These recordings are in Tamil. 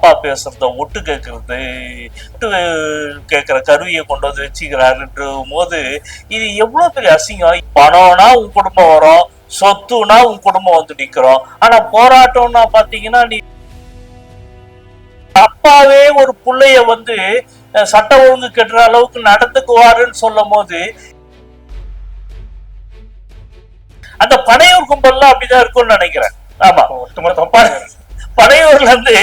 அப்பா பேசுறத ஒட்டு கேட்கறது. கேட்கிற கருவியை கொண்டு வந்து வச்சுக்கிறாருன்ற போது இது எவ்வளவு பெரிய அசிங்கம்? பணம்னா உன் குடும்பம் வரும் சொத்துனா உன் குடும்பம் வந்து நிக்கிறோம் ஆனா போராட்டம்னா பாத்தீங்கன்னா நீ அப்பாவே ஒரு புள்ளைய வந்து அஹ், சட்ட ஒழுங்கு கெட்டுற அளவுக்கு நடந்துக்குவாருன்னு சொல்லும் போது அந்த பனையூர் கும்பல்லாம் அப்படிதான் இருக்கும்னு நினைக்கிறேன். ஆமா. ஒட்டுமொத்தம் பனையூர்ல இருந்து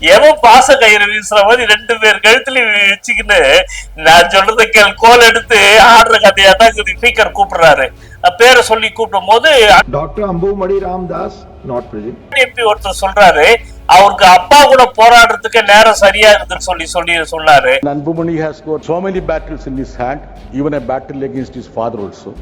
எவன் பாச கயிறு வீசுற மாதிரி ரெண்டு பேர் கழுத்துல வச்சுக்கின்னு நான் சொல்றத கேள் கோல் எடுத்து ஆடுற கதையா தான் ஸ்பீக்கர் கூப்பிடுறாரு பேரை சொல்லி கூப்பிடும் போது Ramdas, not present. எம்பி ஒருத்தர் சொல்றாரு அவருக்கு அப்பா கூட போராடுறதுக்கு நேரம் சரியா இருக்குதுன்னு சொல்லி சொல்லி சொன்னாரு Nanbumani has got so many battles in his hand, even a battle against his father also.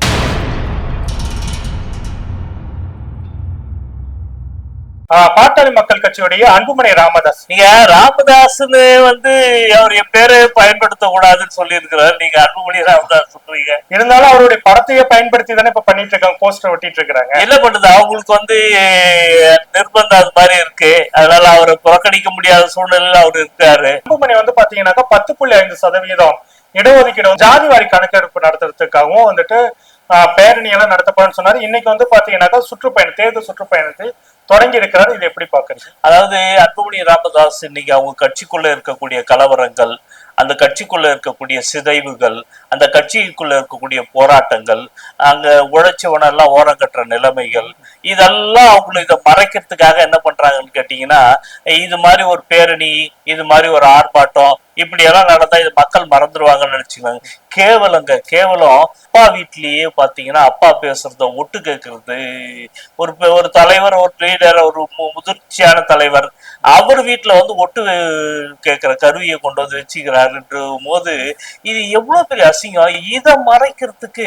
பாட்டாளி மக்கள் கட்சியுடைய அன்புமணி ராமதாஸ். நீங்க ராமதாஸ்னு வந்து அவர் என் பேரை பயன்படுத்த கூடாதுன்னு சொல்லி இருக்கிறார் நீங்க அன்புமணி ராமதாஸ் சொல்றீங்க. இருந்தாலும் அவருடைய படத்தையே பயன்படுத்தி தானே இப்ப பண்ணிட்டு இருக்காங்க போஸ்டர் ஒட்டிட்டு இருக்காங்க என்ன பண்ணுது அவங்களுக்கு வந்து நிர்பந்தம் அது மாதிரி இருக்கு. அதனால அவரை புறக்கணிக்க முடியாத சூழ்நிலையில அவர் இருக்காரு. அன்புமணி வந்து பாத்தீங்கன்னாக்கா பத்து புள்ளி ஐந்து சதவீதம் இடஒதுக்கீடு ஜாதி வாரி கணக்கெடுப்பு நடத்துறதுக்காகவும் வந்துட்டு பேரணி எல்லாம் நடத்தப்படும்னு சொன்னாரு. இன்னைக்கு வந்து பாத்தீங்கன்னாக்கா சுற்றுப்பயணம் தேர்தல் சுற்றுப்பயணத்தை தொடங்கி இருக்கிறாரு இதை எப்படி பாக்குறீங்க அதாவது அன்புமணி ராமதாஸ் இன்னைக்கு அவங்க கட்சிக்குள்ள இருக்கக்கூடிய கலவரங்கள் அந்த கட்சிக்குள்ள இருக்கக்கூடிய சிதைவுகள் அந்த கட்சிக்குள்ள இருக்கக்கூடிய போராட்டங்கள் அங்க உழைச்சவனெல்லாம் ஓரம் கட்டுற நிலைமைகள் இதெல்லாம் அவங்களை இதை மறைக்கிறதுக்காக என்ன பண்றாங்கன்னு கேட்டீங்கன்னா இது மாதிரி ஒரு பேரணி இது மாதிரி ஒரு ஆர்ப்பாட்டம் இப்படி எல்லாம் நடந்தா இது மக்கள் மறந்துடுவாங்கன்னு நினைச்சுக்கோங்க. கேவலங்க கேவலம் அப்பா வீட்லயே பாத்தீங்கன்னா அப்பா பேசுறத ஒட்டு கேட்கறது ஒரு ஒரு தலைவர் ஒரு லீடர் ஒரு முதிர்ச்சியான தலைவர் அவர் வீட்டுல வந்து ஒட்டு கேட்கிற கருவியை கொண்டு வந்து வச்சுக்கிறாருன்ற போது இது எவ்வளவு பெரிய அசிங்கம். இதை மறைக்கிறதுக்கு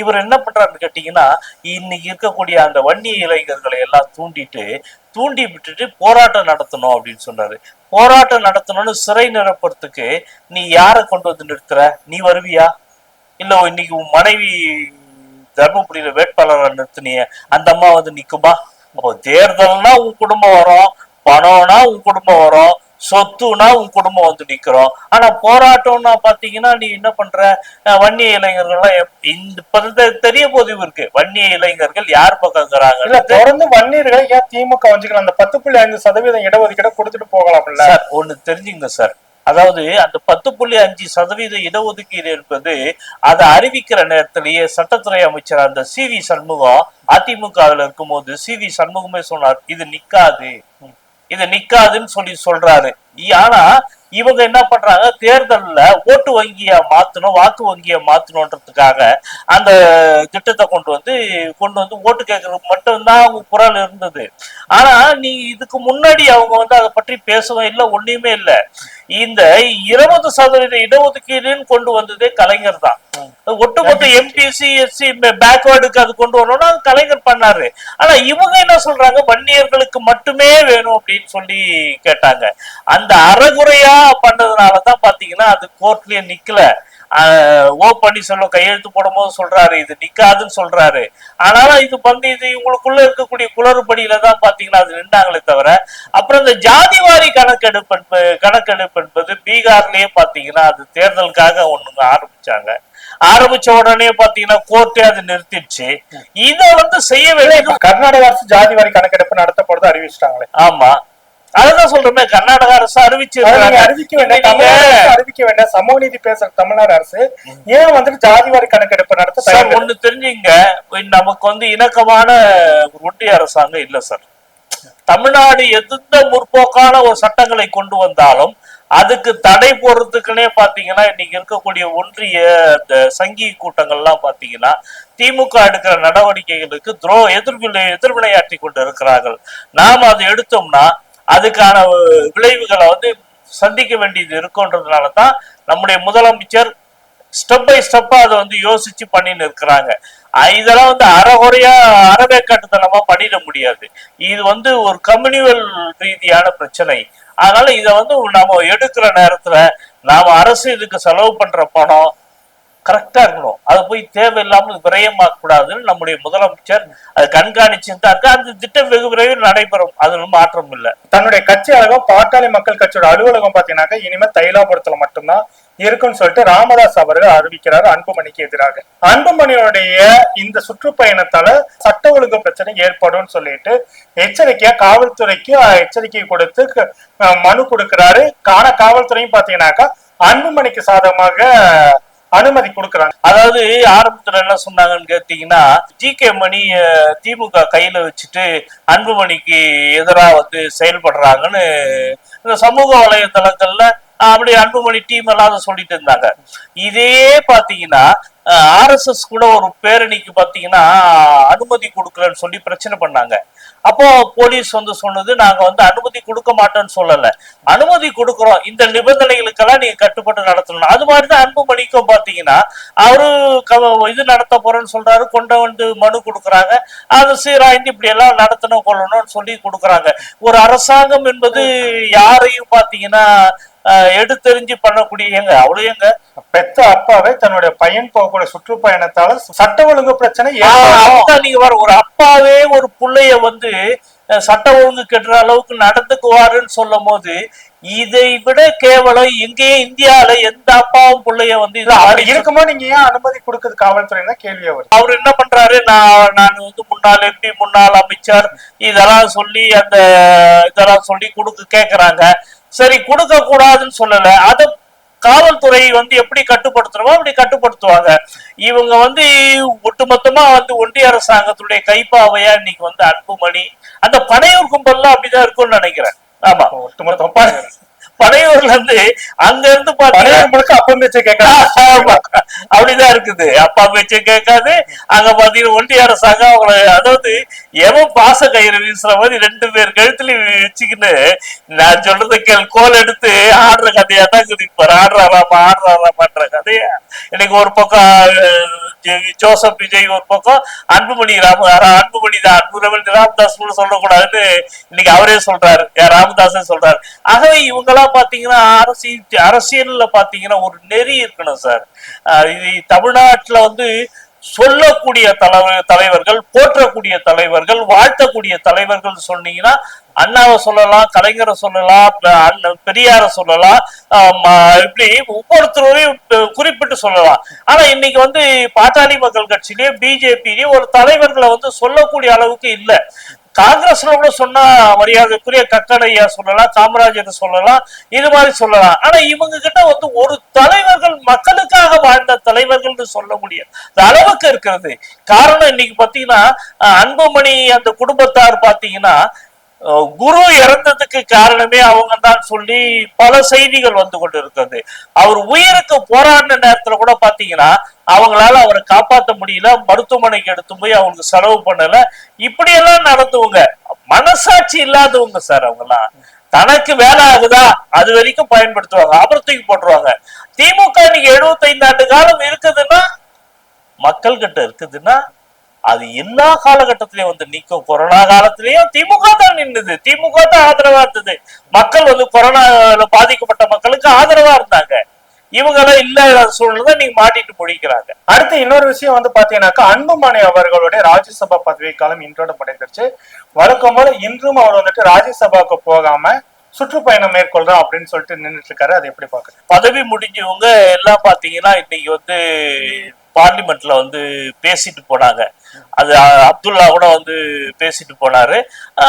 இவர் என்ன பண்றாருன்னு கேட்டீங்கன்னா இன்னைக்கு இருக்கக்கூடிய அந்த வன்னிய இளைஞர்களை எல்லாம் தூண்டிட்டு தூண்டி விட்டுட்டு போராட்டம் நடத்தணும் அப்படின்னு சொன்னாரு. போராட்டம் நடத்தணும்னு சிறை நிரப்புறதுக்கு நீ யாரை கொண்டு வந்து நிறுத்துற நீ வருவியா? இல்ல இன்னைக்கு உன் மனைவி தர்மபுரியில வேட்பாளரை நிறுத்தினிய அந்த அம்மா வந்து நிக்குமா? அப்போ தேர்தல்னா உன் குடும்பம் வரும் பணம்னா உன் குடும்பம் வரும் சொத்துனா உன் குடும்பம் வந்து நிக்கிறோம். ஆனா போராட்டம்னா பாத்தீங்கன்னா நீ என்ன பண்ற? வன்னிய இளைஞர்கள்லாம் இப்ப தெரிய போது இருக்கு. வன்னிய இளைஞர்கள் யார் பக்கம் இல்ல இருக்கிறாங்க தொடர்ந்து வன்னியர்களை ஏன் திமுக வஞ்சிக்கலாம் அந்த பத்து புள்ளி ஐந்து சதவீதம் இடஒதுக்கீட கொடுத்துட்டு போகலாம்ல? சார் ஒண்ணு தெரிஞ்சுங்க சார். அதாவது அந்த பத்து புள்ளி அஞ்சு சதவீத இடஒதுக்கீடு என்பது அதை அறிவிக்கிற நேரத்திலேயே சட்டத்துறை அமைச்சர் அந்த சி வி சண்முகம் அதிமுகவில் இருக்கும்போது சி வி சண்முகமே சொன்னார் இது நிக்காது. இது நிக்காதுன்னு சொல்லி சொல்றாரு. ஆனா இவங்க என்ன பண்றாங்க? தேர்தல்ல ஓட்டு வங்கிய மாத்தணும் வாக்கு வங்கிய மாத்தணும்ன்றதுக்காக அந்த திட்டத்தை கொண்டு வந்து கொண்டு வந்து ஓட்டு கேட்கறதுக்கு மட்டும்தான் அவங்க குரல் இருந்தது. ஆனா நீ இதுக்கு முன்னாடி அவங்க வந்து அதை பற்றி பேசவும் இல்லை ஒண்ணுமே இல்லை. இந்த இருபது சதவீத இடஒதுக்கீடுன்னு கொண்டு வந்ததே கலைஞர் தான். ஒட்டுமொத்த எம்பிசி எஸ்சி பேக்வேர்டுக்கு அது கொண்டு வரணும்னா அது கலைஞர் பண்ணாரு. ஆனா இவங்க என்ன சொல்றாங்க? வன்னியர்களுக்கு மட்டுமே வேணும் அப்படின்னு சொல்லி கேட்டாங்க. அந்த அறகுறையா பண்ணதுனாலதான் பாத்தீங்கன்னா அது கோர்ட்லயே நிக்கல. ஓ பன்னீர்செல்வம் கையெழுத்து போடும்போது சொல்றாரு இது நிக்காதுன்னு சொல்றாரு. ஆனாலும் இது வந்து இது இவங்களுக்குள்ள இருக்கக்கூடிய குளறுபடியில தான் பாத்தீங்கன்னா அது நின்றாங்களே தவிர அப்புறம் இந்த ஜாதிவாரி கணக்கெடுப்பு என்பது கணக்கெடுப்பு என்பது பீகார்லயே பாத்தீங்கன்னா அது தேர்தலுக்காக ஒண்ணுங்க ஆரம்பிச்சாங்க. ஆரம்பிச்ச உடனே பாத்தீங்கன்னா கோர்ட்டே அது நிறுத்திடுச்சு. இத வந்து செய்ய வேண்டியது கர்நாடக அரசு ஜாதி வாரி கணக்கெடுப்பு நடத்தப்படுறது அறிவிச்சிட்டாங்களே. ஆமா. அதுதான் சொல்றேன் கர்நாடக அரசு அறிவிச்சு அறிவிக்க வேண்டாம். அறிவிக்க வேண்டாம். சமூக நீதி பேசுற தமிழ்நாடு அரசு ஏன் வந்துட்டு ஜாதி வாரி கணக்கெடுப்பு நடத்த சார் ஒண்ணு தெரிஞ்சுங்க. நமக்கு வந்து இணக்கமான ஒன்றிய அரசாங்கம் இல்ல சார். தமிழ்நாடு எந்த முற்போக்கான ஒரு சட்டங்களை கொண்டு வந்தாலும் அதுக்கு தடை போடுறதுக்குன்னே பாத்தீங்கன்னா இன்னைக்கு இருக்கக்கூடிய ஒன்றிய இந்த சங்கி கூட்டங்கள்லாம் பாத்தீங்கன்னா திமுக எடுக்கிற நடவடிக்கைகளுக்கு துரோ எதிர்வினை எதிர்வினையாற்றி கொண்டு இருக்கிறார்கள். நாம் அதை எடுத்தோம்னா அதுக்கான விளைவுகளை வந்து சந்திக்க வேண்டியது இருக்குன்றதுனால தான் நம்முடைய முதலமைச்சர் ஸ்டெப் பை ஸ்டெப்பா அதை வந்து யோசிச்சு பண்ணின்னு இருக்கிறாங்க. இதெல்லாம் வந்து அறகுறையா அறவே கட்டுத்தனமா பண்ணிட முடியாது. இது வந்து ஒரு கம்யூனிவல் ரீதியான பிரச்சனை. அதனால இதை வந்து நாம எடுக்கிற நேரத்துல நாம அரசு இதுக்கு செலவு பண்ற பணம் கரெக்டா இருக்கணும். அது போய் தேவையில்லாமல் விரயமாக்க கூடாதுன்னு நம்முடைய முதலமைச்சர் அதை கண்காணிச்சுட்டு இருக்கா அந்த திட்டம் வெகு விரைவில் நடைபெறும். அதுல மாற்றம் இல்லை. தன்னுடைய கட்சி அலகம் பாட்டாளி மக்கள் கட்சியோட அலுவலகம் பாத்தீங்கன்னாக்கா இனிமே தைலாபுரத்துல மட்டும்தான் இருக்குன்னு சொல்லிட்டு ராமதாஸ் அவர்கள் அறிவிக்கிறார் அன்புமணிக்கு எதிராக. அன்புமணியுடைய இந்த சுற்றுப்பயணத்தால சட்ட ஒழுங்கு பிரச்சனை ஏற்படும் சொல்லிட்டு எச்சரிக்கையா காவல்துறைக்கு எச்சரிக்கை கொடுத்து க- மனு கொடுக்கிறாரு. காண காவல்துறையும் பாத்தீங்கன்னாக்கா அன்புமணிக்கு சாதகமாக அனுமதி கொடுக்கறாங்க. அதாவது ஆரம்பத்துல என்ன சொன்னாங்கன்னு கேட்டீங்கன்னா ஜி கே மணி திமுக கையில வச்சுட்டு அன்புமணிக்கு எதிராக வந்து செயல்படுறாங்கன்னு இந்த சமூக வலைதளங்கள்ல அப்படி அன்புமணி டீம் எல்லாம் அதை சொல்லிட்டு இருந்தாங்க. இதே பாத்தீங்கன்னா ஆர்எஸ்எஸ் கூட ஒரு பேரணிக்கு பாத்தீங்கன்னா அனுமதி கொடுக்கலன்னு சொல்லி பிரச்சனை பண்ணாங்க. அப்போ போலீஸ் வந்து சொன்னது நாங்க வந்து அனுமதி கொடுக்க மாட்டோம்னு சொல்லல. அனுமதி கொடுக்கிறோம். இந்த நிபந்தனைகளுக்கெல்லாம் நீங்க கட்டுப்பட்டு நடத்தணும். அது மாதிரிதான் அன்புமணிக்கும் பாத்தீங்கன்னா அவரு க- இது நடத்த போறேன்னு சொல்றாரு கொண்டு வந்து மனு கொடுக்குறாங்க. அது சீராய்ந்து இப்படி எல்லாம் நடத்தணும் கொள்ளணும்னு சொல்லி கொடுக்குறாங்க. ஒரு அரசாங்கம் என்பது யாரையும் பாத்தீங்கன்னா எடுத்தெறிஞ்சு பண்ணக்கூடிய ஏங்க அவ்வளவு ஏங்க பெத்த அப்பாவே தன்னுடைய பையன் போகக்கூடிய சுற்றுப்பயணத்தால சட்ட ஒழுங்கு பிரச்சனை நீங்க வர ஒரு அப்பாவே ஒரு புள்ளைய வந்து சட்ட ஒழுங்கு கெட்டுற அளவுக்கு நடந்துக்குவாருன்னு சொல்லும் போது இதை விட கேவலம் எங்கேயும் இந்தியால எந்த அப்பாவும் புள்ளைய வந்து இருக்கும்போது நீங்க ஏன் அனுமதி கொடுக்குது காவல்துறை தான் கேள்வி அவர் அவர் என்ன பண்றாரு? நான் நான் வந்து முன்னாள் எம்பி முன்னாள் அமைச்சர் இதெல்லாம் சொல்லி அந்த இதெல்லாம் சொல்லி கொடுக்க கேக்குறாங்க. சரி கொடுக்க கூடாதுன்னு சொல்லல. அத காவல்துறை வந்து எப்படி கட்டுப்படுத்தணுமோ அப்படி கட்டுப்படுத்துவாங்க. இவங்க வந்து ஒட்டுமொத்தமா வந்து ஒன்றிய அரசாங்கத்துடைய கைப்பாவையா இன்னைக்கு வந்து அன்புமணி அந்த பனையூர் கும்பல்லாம் அப்படிதான் இருக்கும்னு நினைக்கிறேன். ஆமா. ஒட்டுமொத்த பனையூர்ல இருந்து அங்க இருந்து பழைய முழுக்க அப்பம் பேச்சு ஆமா. அப்படிதான் இருக்குது. அப்பா பேச்ச கேட்காது அங்க பாத்தீங்கன்னா ஒன்றிய அரசாங்கம் அவங்கள அதாவது எவன் பாச கயிறு வீசுற மாதிரி ரெண்டு பேர் கழுத்துலயும் வச்சுக்கின்னு நான் சொல்றத கேள். கோல் எடுத்து ஆடுற கதையா தான் குதிப்பாரு ஆடுறாராமா ஆடுறாராமான்ற கதையா? இன்னைக்கு ஒரு பக்கம் ஜோசப் விஜய் ஒரு பக்கம் அன்புமணி ராம அன்புமணி தான். அன்பு ராமதாஸ் கூட சொல்லக்கூடாதுன்னு இன்னைக்கு அவரே சொல்றாரு. ராமதாஸே சொல்றாரு. ஆகவே இவங்க எல்லாம் பாத்தீங்கன்னா அரசியல் அரசியல்ல பாத்தீங்கன்னா ஒரு நெறி இருக்கணும் சார். இது தமிழ்நாட்டுல வந்து சொல்லக்கூடிய தலைவர் தலைவர்கள் போற்றக்கூடிய தலைவர்கள் வாழ்த்தக்கூடிய தலைவர்கள் சொன்னீங்கன்னா அண்ணாவை சொல்லலாம் கலைஞரை சொல்லலாம் பெரியார அண்ணன் பெரியாரை சொல்லலாம் இப்படி ஒவ்வொருத்தரையும் குறிப்பிட்டு சொல்லலாம். ஆனா இன்னைக்கு வந்து பாட்டாளி மக்கள் கட்சியிலேயே பிஜேபியிலயும் ஒரு தலைவர்களை வந்து சொல்லக்கூடிய அளவுக்கு இல்ல. காங்கிரஸ்ல கூட சொன்னா மரியாதைக்குரிய கக்கடையா சொல்லலாம் காமராஜர் சொல்லலாம் இது மாதிரி சொல்லலாம். ஆனா இவங்க கிட்ட வந்து ஒரு தலைவர்கள் மக்களுக்காக வாழ்ந்த தலைவர்கள்னு சொல்ல முடியும் அளவுக்கு இருக்கிறது. காரணம் இன்னைக்கு பாத்தீங்கன்னா அன்புமணி அந்த குடும்பத்தார் பாத்தீங்கன்னா குரு இறந்ததுக்கு காரணமே அவங்க தான் சொல்லி பல செய்திகள் வந்து கொண்டு இருக்கிறது அவர் உயிருக்கு போராடின நேரத்துல கூட பாத்தீங்கன்னா அவங்களால அவரை காப்பாற்ற முடியல மருத்துவமனைக்கு எடுத்து போய் அவங்களுக்கு செலவு பண்ணல. இப்படியெல்லாம் நடத்துவங்க மனசாட்சி இல்லாதவங்க சார் அவங்கெல்லாம். தனக்கு வேலை ஆகுதா? அது வரைக்கும் பயன்படுத்துவாங்க அப்புறம் தூக்கி போட்டுருவாங்க. திமுக இன்னைக்கு 75 ஆண்டு காலம் இருக்குதுன்னா மக்கள் கிட்ட இருக்குதுன்னா அது எல்லா காலகட்டத்திலயும் வந்து நிக்கும். கொரோனா காலத்திலயும் திமுக தான் நின்னுது. திமுக தான் ஆதரவா இருந்தது. மக்கள் வந்து கொரோனால பாதிக்கப்பட்ட மக்களுக்கு ஆதரவா இருந்தாங்க. இவங்க எல்லாம் இல்லாத சூழ்நிலை நீங்க மாட்டிட்டு முடிக்கிறாங்க அடுத்து இன்னொரு விஷயம் வந்து பாத்தீங்கன்னாக்கா அன்புமணி அவர்களுடைய ராஜ்யசபா பதவி காலம் இன்றோட முடிந்துருச்சு. வழக்கம் போல இன்றும் அவர் வந்துட்டு ராஜ்யசபாவுக்கு போகாம சுற்றுப்பயணம் மேற்கொள்றோம் அப்படின்னு சொல்லிட்டு நின்னுட்டு இருக்காரு. அதை எப்படி பாக்குறது பதவி முடிஞ்சவங்க எல்லாம் பாத்தீங்கன்னா இன்னைக்கு வந்து பார்லிமெண்ட்ல வந்து பேசிட்டு போனாங்க அது அப்துல்லா கூட வந்து பேசிட்டு போனாரு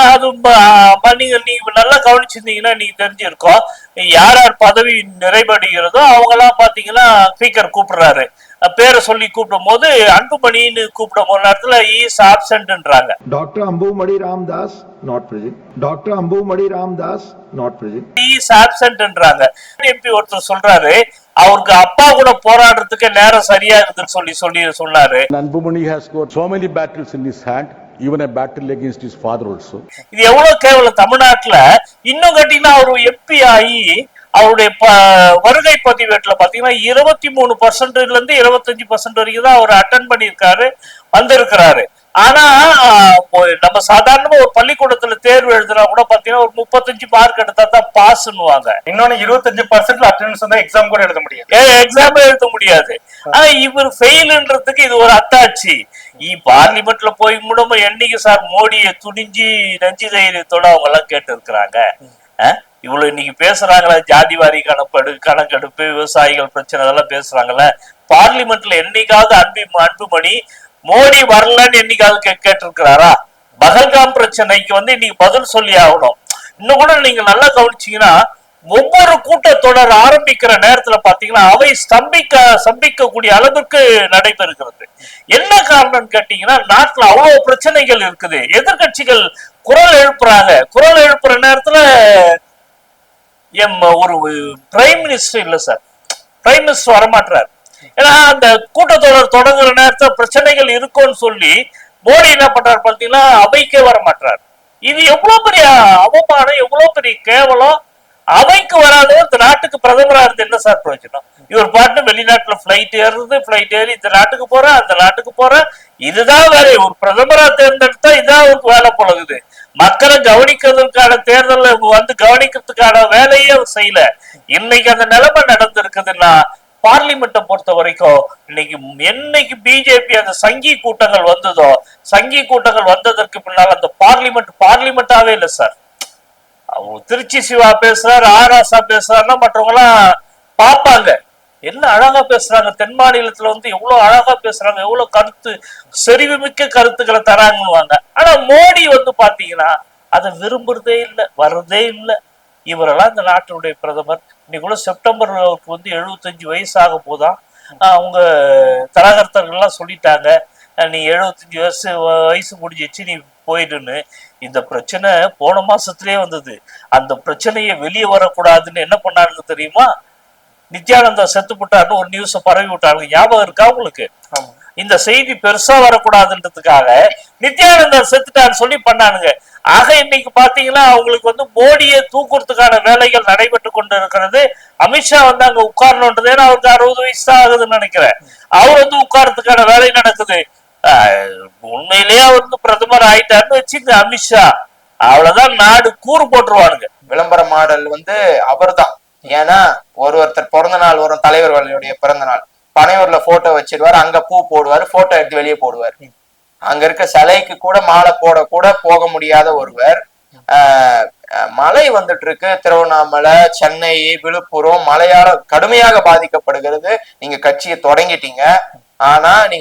அது ம- நீங்க நல்லா கவனிச்சிருந்தீங்கன்னா நீங்க தெரிஞ்சிருக்கோம் யார் யார் பதவி நிறைவடைகிறதோ அவங்க எல்லாம் பாத்தீங்கன்னா ஸ்பீக்கர் கூப்பிடுறாரு பேரை சொல்லி கூப்பிடும் போது அன்புமணின்னு கூப்பிடும் போது நேரத்துல ஈஸ் ஆப்சன்ட்ன்றாங்க Dr. Ambumadi Ramdas, not present. Dr. Ambumadi Ramdas, not present. Is ஆப்சன்ட்ன்றாங்க MP ஒருத்தர் சொல்றாரு அவருக்கு அப்பா கூட போராடுறதுக்கு நேரம் சரியா இருக்குதுன்னு சொல்லி சொல்லி சொன்னாரு Nanbumani has got so many battles in his hand, even a battle against his father also. இது எவ்வளவு கேவலம் தமிழ்நாட்டுல இன்னும் கட்டினா அவர் எம்பி ஆகி அவருடைய வருகை பதிவேட்டுல பாத்தீங்கன்னா இருபத்தி மூணு பர்சன்ட்ல இருந்து இருபத்தஞ்சு பர்சன்ட் வரைக்கும் தான் அவர் அட்டன் பண்ணியிருக்காரு வந்திருக்கிறாரு ஆனா நம்ம சாதாரணமா ஒரு பள்ளிக்கூடத்துல தேர்வு எழுதுனா கூட பாத்தீங்கன்னா ஒரு முப்பத்தஞ்சு மார்க் எடுத்தா தான் பாஸ்ன்னுவாங்க. இன்னொன்னு இருபத்தஞ்சு பர்சன்ட்ல அட்டெண்டன்ஸ் வந்து எக்ஸாம் கூட எழுத முடியாது. எக்ஸாம் எழுத முடியாது. ஆனா இவர் ஃபெயில்ன்றதுக்கு இது ஒரு அத்தாட்சி. இ பார்லிமெண்ட்ல போய் கூட என்னைக்கு சார் மோடியை துணிஞ்சு நெஞ்சு தைரியத்தோட அவங்க எல்லாம் கேட்டு இருக்கிறாங்க இவ்வளவு இன்னைக்கு பேசுறாங்களா ஜாதிவாரி கணக்கெடு கணக்கெடுப்பு விவசாயிகள் பிரச்சனை அதெல்லாம் பேசுறாங்கல்ல? பார்லிமெண்ட்ல என்னைக்காவது அன்பு அன்புமணி மோடி வரலன்னு என்னைக்காவது கே கேட்டிருக்கிறாரா? பகல்காம் பிரச்சனைக்கு வந்து இன்னைக்கு பதில் சொல்லி ஆகணும். இன்னும் கூட நீங்க நல்லா கவனிச்சீங்கன்னா ஒவ்வொரு கூட்டத்தொடர் ஆரம்பிக்கிற நேரத்துல பாத்தீங்கன்னா அவை ஸ்தம்பிக்க ஸ்தம்பிக்கக்கூடிய அளவிற்கு நடைபெறுகிறது. என்ன காரணம்னு கேட்டீங்கன்னா நாட்டுல அவ்வளவு பிரச்சனைகள் இருக்குது. எதிர்கட்சிகள் குரல் எழுப்புறாங்க. குரல் எழுப்புற நேரத்துல எம் ஒரு பிரைம் மினிஸ்டர் இல்ல சார் பிரைம் மினிஸ்டர் வரமாட்டார் ஏன்னா அந்த கூட்டத்தொடர் தொடங்குற நேரத்துல பிரச்சனைகள் இருக்கும்னு சொல்லி மோடி என்ன பண்றாரு பாத்தீங்கன்னா அவைக்கே வர மாட்டார் இது எவ்வளவு பெரிய அவமானம் எவ்வளவு பெரிய கேவலம்? அவைக்கு வராத இந்த நாட்டுக்கு பிரதமரா இருந்து என்ன சார் பிரயோஜனம்? இவர் பாட்டு வெளிநாட்டுல பிளைட் ஏறுறது பிளைட் ஏறி இந்த நாட்டுக்கு போற அந்த நாட்டுக்கு போற. இதுதான் வேற ஒரு பிரதமரா தேர்ந்தெடுத்தா இதான் அவருக்கு வேலை பழகுது. மக்களை கவனிக்கிறதுக்கான தேர்தல் வந்து கவனிக்கிறதுக்கான வேலையே அவர் செய்யல. இன்னைக்கு அந்த நிலைமை நடந்திருக்குதுன்னா பார்லிமெண்ட்டை பொறுத்த வரைக்கும் இன்னைக்கு என்னைக்கு பிஜேபி அந்த சங்கி கூட்டங்கள் வந்ததோ சங்கி கூட்டங்கள் வந்ததற்கு பின்னால் அந்த பார்லிமெண்ட் பார்லிமெண்டாவே இல்லை சார். அவங்க திருச்சி சிவா பேசுறாரு ஆராசா பேசுறாருன்னா மற்றவங்க எல்லாம் பார்ப்பாங்க. என்ன அழகா பேசுறாங்க? தென் மாநிலத்துல வந்து எவ்வளவு அழகா பேசுறாங்க? எவ்வளவு கருத்து செறிவுமிக்க கருத்துக்களை தராங்கன்னுவாங்க. ஆனா மோடி வந்து பாத்தீங்கன்னா அதை விரும்புறதே இல்லை வர்றதே இல்லை. இவரெல்லாம் இந்த நாட்டினுடைய பிரதமர். இன்னைக்குள்ள செப்டம்பருக்கு செப்டம்பர் வந்து எழுபத்தஞ்சு வயசாக போதான் அவங்க தரகர்த்தர்கள்லாம் சொல்லிட்டாங்க. நீ எழுபத்தஞ்சு வயசு வயசு முடிஞ்சிச்சு நீ போயிடுன்னு. இந்த பிரச்சனை போன மாசத்திலே வந்தது. அந்த பிரச்சனையை வெளியே வரக்கூடாதுன்னு என்ன பண்ணாருன்னு தெரியுமா? நித்யானந்தா செத்து போட்டாருன்னு ஒரு நியூஸை பரவி விட்டாங்க. ஞாபகம் இருக்கா உங்களுக்கு? இந்த செய்தி பெருசா வரக்கூடாதுன்றதுக்காக நித்யானந்தர் செத்துட்டான்னு சொல்லி பண்ணானுங்க. ஆக இன்னைக்கு பாத்தீங்கன்னா அவங்களுக்கு வந்து மோடியை தூக்குறதுக்கான வேலைகள் நடைபெற்று கொண்டு இருக்கிறது அமித்ஷா வந்து அங்க உட்காரணுன்றது ஏன்னா அவருக்கு அறுபது வயசு தான் ஆகுதுன்னு நினைக்கிறேன். அவர் வந்து உட்கார்றதுக்கான வேலை நடக்குது. உண்மையிலேயே அவர் வந்து பிரதமர் ஆயிட்டாருன்னு வச்சுங்க அமித்ஷா அவ்வளவுதான் நாடு கூறு போட்டுருவானுங்க. விளம்பர மாடல் வந்து அவர்தான். ஏன்னா ஒரு ஒருத்தர் பிறந்த நாள் வரும் தலைவர்களுடைய பிறந்த நாள். பனையூர்ல போட்டோ வச்சிருவாரு. அங்க பூ போடுவாரு போட்டோ எடுத்து வெளியே போடுவார். அங்க இருக்க சிலைக்கு கூட மாலை போட கூட போக முடியாத ஒருவர். மழை வந்துட்டு இருக்கு திருவண்ணாமலை சென்னை விழுப்புரம் மழையால கடுமையாக பாதிக்கப்படுகிறது. நீங்க கட்சியை தொடங்கிட்டீங்க. ஆனா நீங்க